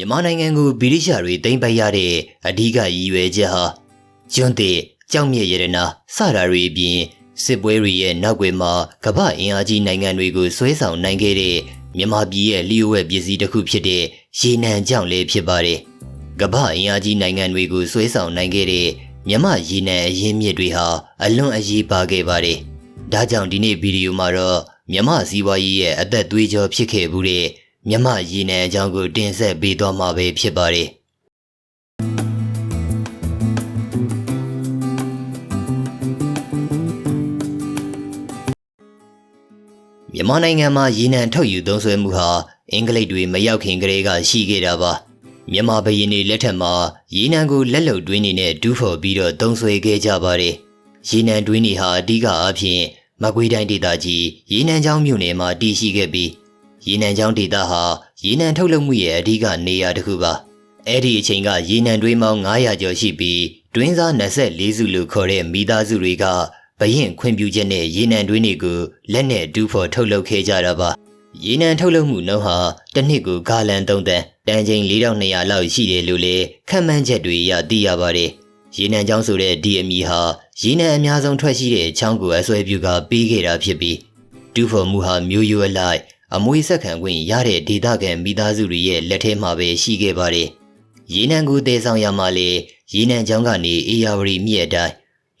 မြန်မာနိုင်ငံကိုဗြိတိရှတွေသိမ်းပိုက်ရတဲ့အဓိကရည်ရွယ်ချက်ဟာကျွန်းတဲ့ကြောက်မြက်ရတနာစတာတွေအပြင်စစ်ပွဲတွေရဲ့နောက်ွယ်မှာကမ္ဘာအင်အားကြီးနိုင်ငံတွေကိုဆွဲဆောင်နိုင်ခဲ့တဲ့မြန်မာပြည်ရဲ့လျှို့ဝှက်ပစ္စည်းတစ်ခုဖြစ်တဲ့ရေနံကြောင့်လည်းဖြစ်ပါတယ်။ကမ္ဘာအင်အားကြီးနိုင်ငံတွေကိုဆွဲဆောင်နိုင်ခဲ့တဲ့မြန်မာရေနံအရင်းမြစ်တွေဟာအလွန်အရေးပါခဲ့ပါတယ်။ဒါကြောင့်ဒီနေ့ဗီဒီယိုမှာတော့မြန်မာစီးပွားရေးရဲ့အသက်သွေးကြောဖြစ်ခဲ့မှုတဲ့ မြမရည်နယ်အကြောင်းကိုတင်ဆက်ပေးသွားမှာပဲဖြစ်ပါတယ်မြန်မာနိုင်ငံမှာရေနံထုတ်ယူသုံးစွဲမှုဟာအင်္ဂလိပ်တွေမရောက်ခင်ကတည်းကရှိခဲ့တာပါမြန်မာဘရင်တွေလက်ထက်မှာရေနံကိုလက်လုံတွင်းနေနဲ့ဒူးဖော်ပြီးတော့သုံးစွဲခဲ့ကြပါတယ်ရေနံတွင်းတွေဟာအဓိကအားဖြင့်မကွေးတိုင်းဒေသကြီးရေနံချောင်းမြို့နယ်မှာတည်ရှိခဲ့ပြီး ရေနံချောင်းဒေသဟာရေနံထုတ်လုပ်မှုရဲ့အဓိကနေရာတစ်ခုပါအဲ့ဒီအချိန်ကရေနံတွင်းပေါင်း900ကျော်ရှိပြီးတွင်းစား24စုလို့ခေါ်တဲ့မိသားစုတွေကဘရင်ခွင့်ပြုချက်နဲ့ရေနံတွင်းတွေကိုလက်နဲ့ဒူးဖော်ထုတ်လုပ်ခဲ့ကြတာပါရေနံထုတ်လုပ်မှုနှုန်းဟာတစ်နှစ်ကိုဂါလန်3တန်တန်ချိန်4200လောက်ရှိတယ်လို့လည်းခန့်မှန်းချက်တွေရသိရပါတယ်ရေနံချောင်းဆိုတဲ့ဒီအမီဟာရေနံအများဆုံးထွက်ရှိတဲ့ချောင်းကိုအစွဲပြုကပေးခဲ့တာဖြစ်ပြီးဒူးဖော်မှုဟာမျိုးရိုးအလိုက် အမွေဆက်ခံခွင့်ရတဲ့ဒေသခံမိသားစုတွေရဲ့လက်ထဲမှာပဲရှိခဲ့ပါတယ်။ရေနံကိုတည်ဆောင်ရမှာလေရေနံချောင်းကနေအေယာဝတီမြစ်အတိုင်း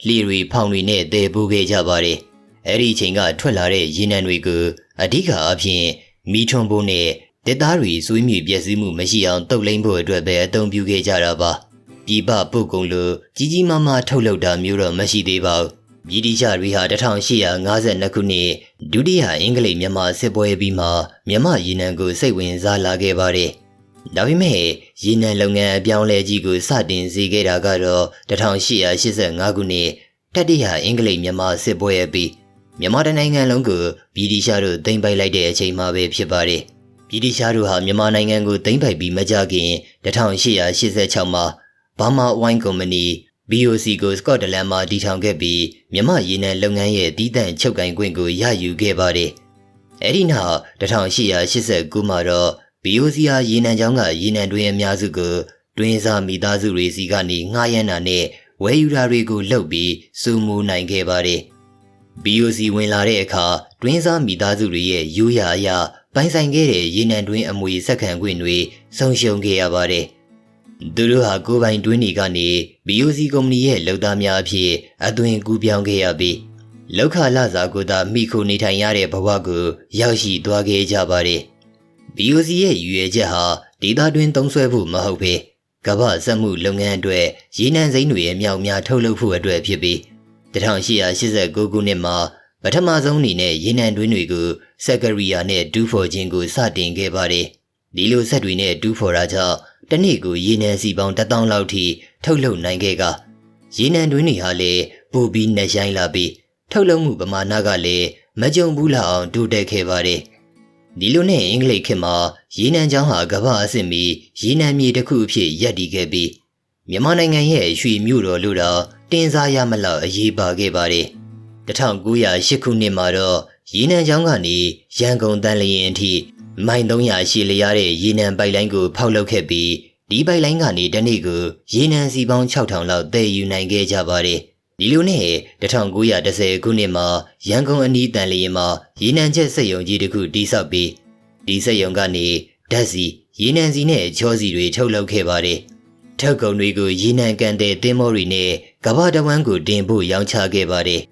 လှေတွေဖောင်တွေနဲ့တည်ပိုးခဲ့ကြပါတယ်။အဲ့ဒီအချိန်ကထွက်လာတဲ့ရေနံတွေကိုအဓိကအဖြစ်မီထွန်ဖို့နဲ့တက်သားတွေစွေးမြေပြည့်စည်မှုမရှိအောင်တုပ်လိမ့်ဖို့အတွက်ပဲအသုံးပြုခဲ့ကြတာပါ။ပြည်ပပုတ်ကုံလိုကြီးကြီးမားမားထုတ်လုပ်တာမျိုးတော့မရှိသေးပါဘူး ဗြိတိရှတွေဟာ1852ခုနှစ်ဒုတိယအင်္ဂလိပ်မြန်မာစစ်ပွဲပြီးမှမြန်မာရေနံကိုစိတ်ဝင်စားလာခဲ့ပါတယ်။ဒါပေမဲ့ရေနံလုပ်ငန်းအပြောင်းလဲကြီးကိုစတင်စေခဲ့တာကတော့1885ခုနှစ်တတိယအင်္ဂလိပ်မြန်မာစစ်ပွဲအပြီးမြန်မာတိုင်းနိုင်ငံလုံးကိုဗြိတိရှတို့သိမ်းပိုက်လိုက်တဲ့အချိန်မှပဲဖြစ်ပါတယ်။ဗြိတိရှတို့ဟာမြန်မာနိုင်ငံကိုသိမ်းပိုက်ပြီးမကြခင်1886မှာဘာမာဝိုင်းကုမ္ပဏီ BOC ကိုစကော့တလန်မှာတည်ထောင်ခဲ့ပြီးမြမရေနံလုပ်ငန်းရဲ့တည်တံ့ချုပ်ကိုင်ခွင့်ကိုရယူခဲ့ပါတယ်။အဲဒီနောက်1889မှာတော့ BOC ဟာရေနံချောင်းကရေနံတွင်အများစုကိုတွင်းစားမိသားစုတွေစီကနေငှားရမ်းတာနဲ့ဝယ်ယူတာတွေကိုလုပ်ပြီးစုမှုနိုင်ခဲ့ပါတယ်။ BOC ဝင်လာတဲ့အခါတွင်းစားမိသားစုတွေရဲ့ရိုးရာအရာပိုင်ဆိုင်ခဲ့တဲ့ရေနံတွင်းအမွေဆက်ခံခွင့်တွေဆုံးရှုံးခဲ့ရပါတယ်။ သူတို့ဟာကိုပိုင်တွင်းတွေကနေ BOC ကုမ္ပဏီရဲ့လုပ်သားများအဖြစ်အသွင်ကူးပြောင်းခဲ့ရပြီးလောက်ခလာစာကိုသာမိခိုနေထိုင်ရတဲ့ဘဝကိုရောက်ရှိသွားခဲ့ကြပါတယ်။ BOC ရဲ့ရည်ရွယ်ချက်ဟာဒေသတွင်းသုံးစွဲဖို့မဟုတ်ဘဲကမ္ဘာစက်မှုလုပ်ငန်းအတွက်ရေနံစိမ်းတွေအမြောက်များထုတ်လုပ်ဖို့အတွက်ဖြစ်ပြီး1889ခုနှစ်မှာပထမဆုံးအနေနဲ့ရေနံတွင်းတွေကိုစက်ကရီယာနဲ့ဒူးဖော်ခြင်းကိုစတင်ခဲ့ပါတယ်။ဒီလိုဆက်တွေနဲ့ဒူးဖော်တာကြောင့် တနေ့ကိုရေနံစီပေါင်း1000လောက်ထိထုတ်လုပ်နိုင်ခဲ့ကရေနံတွင်းတွေဟာလည်းပူပြီးနှရိုင်းလာပြီးထုတ်လုပ်မှုပမာဏကလည်းမကြုံဘူးလောက်အောင်တိုးတက်ခဲ့ပါတယ်ဒီလိုနဲ့အင်္ဂလိပ်ခေတ်မှာရေနံချောင်းဟာကမ္ဘာအဆင့်မီရေနံမြေတစ်ခုအဖြစ်ရပ်တည်ခဲ့ပြီးမြန်မာနိုင်ငံရဲ့ရွှေမြို့တော်လို့တော့တင်စားရမလောက်အရေးပါခဲ့ပါတယ်1908ခုနှစ်မှာတော့ရေနံချောင်းကနေရန်ကုန်တန်လျင်အထိ မိုင်300ရှည်လျားတဲ့ရေနံပိုက်လိုင်းကို ဖောက်လုပ်ခဲ့ပြီးဒီပိုက်လိုင်းကနေတနေ့ကိုရေနံစီပေါင်း6000လောက်တည်ယူနိုင်ခဲ့ကြပါတယ်ဒီလိုနဲ့1910ခုနှစ်မှာရန်ကုန်အနီးတန်လျင်မှာရေနံချက်စက်ရုံကြီးတစ်ခုတည်ဆောက်ပြီးဒီစက်ရုံကနေဓာတ်စီရေနံစီနဲ့ချောစီတွေထုတ်လုပ်ခဲ့ပါတယ်ထုတ်ကုန်တွေကိုရေနံကန်တဲ့သင်းမောတွေနဲ့ကမ္ဘာတဝန်းကိုတင်ဖို့ရောင်းချခဲ့ပါတယ်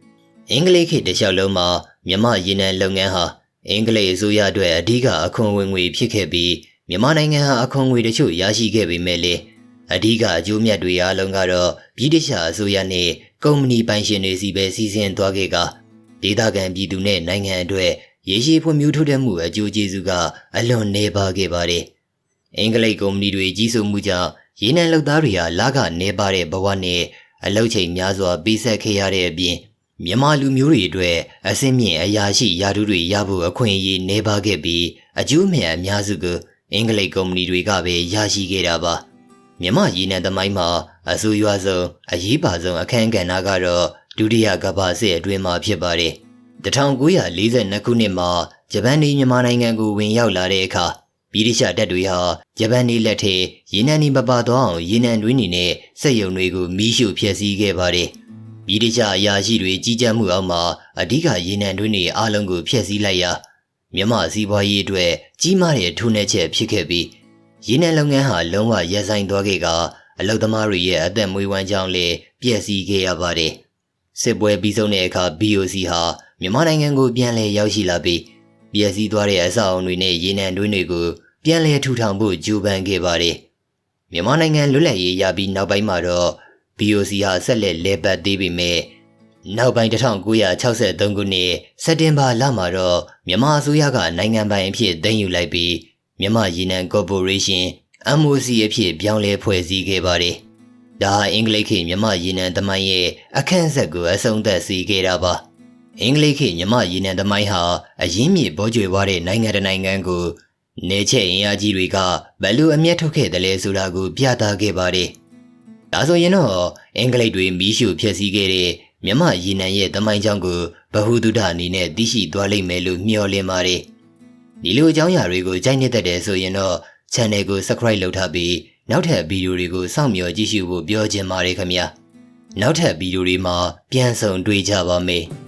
အင်္ဂလိပ်ခေတ်တစ်လျှောက်လုံးမှာမြမရေနံလုပ်ငန်းဟာ အင်္ဂလိပ်အစိုးရအတွက်အဓိကအခွန်ဝင်ငွေဖြစ်ခဲ့ပြီးမြန်မာနိုင်ငံဟာအခွန်ငွေတချို့ရရှိခဲ့ပေမဲ့လည်းအဓိကအကျိုးမြတ်တွေအားလုံးကတော့ဗြိတိရှအစိုးရနဲ့ကုမ္ပဏီပိုင်ရှင်တွေစီပဲစီစဉ်သွားခဲ့ကဒေသခံပြည်သူနဲ့နိုင်ငံအတွက်ရေရှည်ဖွံ့ဖြိုးတိုးတက်မှုအကျိုးကျေးဇူးကအလွန်နေပါခဲ့ပါတယ်။အင်္ဂလိပ်ကုမ္ပဏီတွေကြီးစိုးမှုကြောင့်ရေနံလုပ်သားတွေဟာလကနေပါတဲ့ဘဝနဲ့အလုတ်ချိန်များစွာပေးဆက်ခဲ့ရတဲ့အပြင် မြန်မာလူမျိုးတွေအတွက်အစင်းမြင့်အရာရှိယာတုတွေရဖို့အခွင့်အရေးနေပါခဲ့ပြီးအကျိုးမြတ်အများစုကအင်္ဂလိပ်ကုမ္ပဏီတွေကပဲရရှိခဲ့တာပါမြမရည်နံသမိုင်းမှာအဆိုးရွားဆုံးအရေးပါဆုံးအခမ်းကဏ္ဍကတော့ဒုတိယကမ္ဘာစစ်အတွင်းမှာဖြစ်ပါတယ်1942ခုနှစ်မှာဂျပန်နေမြန်မာနိုင်ငံကိုဝင်ရောက်လာတဲ့အခါဗြိတိရှတပ်တွေဟာဂျပန်နေလက်ထဲရေနံနေမပါတော့အောင်ရေနံတွင်းနေနဲ့စက်ယုံတွေကိုမီးရှို့ဖျက်ဆီးခဲ့ပါတယ် ဗြိတိရှအရာရှိတွေကြီးကြပ်မှုအောက်မှာအဓိကရေနံတွင်းတွေအားလုံးကိုဖျက်ဆီးလိုက်ရာမြမစီးပွားရေးအတွက်ကြီးမားတဲ့ထိုးနှက်ချက်ဖြစ်ခဲ့ပြီးရေနံလုပ်ငန်းဟာလုံးဝရပ်ဆိုင်းသွားခဲ့ကအလုသမားတွေရဲ့အသက်မွေးဝမ်းကြောင်းလည်းပျက်စီးခဲ့ရပါတယ်စစ်ပွဲပြီးဆုံးတဲ့အခါ BOC ဟာမြန်မာနိုင်ငံကိုပြန်လည်ရောက်ရှိလာပြီးပျက်စီးသွားတဲ့အဆောက်အအုံတွေနဲ့ရေနံတွင်းတွေကိုပြန်လည်ထူထောင်ဖို့ကြိုးပမ်းခဲ့ပါတယ်မြန်မာနိုင်ငံလွတ်လပ်ရေးရပြီးနောက်ပိုင်းမှာတော့ BOC ဟာဆက်လက်လဲပတ်သေးပေမဲ့နောက်ပိုင်း1963ခုနှစ်စက်တင်ဘာလမှာတော့မြန်မာအစိုးရကနိုင်ငံပိုင်အဖြစ်သိမ်းယူလိုက်ပြီးမြန်မာရေနံကော်ပိုရေးရှင်း MOC အဖြစ်ပြောင်းလဲဖွဲ့စည်းခဲ့ပါတယ်။ဒါဟာအင်္ဂလိပ်ခေတ်မြန်မာရေနံသမိုင်းရဲ့အခန့်အဆက်ကိုအဆုံးသတ်စေခဲ့တာပါ။အင်္ဂလိပ်ခေတ်မြန်မာရေနံသမိုင်းဟာအရင်းမြစ်ဘောကျွေသွားတဲ့နိုင်ငံတစ်နိုင်ငံကိုနေချက်အင်အားကြီးတွေကဘယ်လိုအမျက်ထုတ်ခဲ့တယ်လဲဆိုတာကိုပြသခဲ့ပါတယ်။ ဒါဆိုရင်တော့အင်္ဂလိပ်တွေမီးရှို့ဖျက်ဆီးခဲ့တဲ့မြန်မာရေနံရဲ့သမိုင်းကြောင်းကိုဗဟုသုတအနေနဲ့သိရှိသွားလိမ့်မယ်လို့မျှော်လင့်ပါတယ်။ဒီလိုအကြောင်းအရာတွေကိုကြိုက်နေတဲ့တဲ့ဆိုရင်တော့ channel ကို subscribe လုပ်ထားပြီးနောက်ထပ်ဗီဒီယိုတွေကိုစောင့်မျှော်ကြည့်ရှုဖို့ပြောချင်ပါတယ်ခင်ဗျာ။နောက်ထပ်ဗီဒီယိုတွေမှာပြန်ဆုံတွေ့ကြပါမယ်။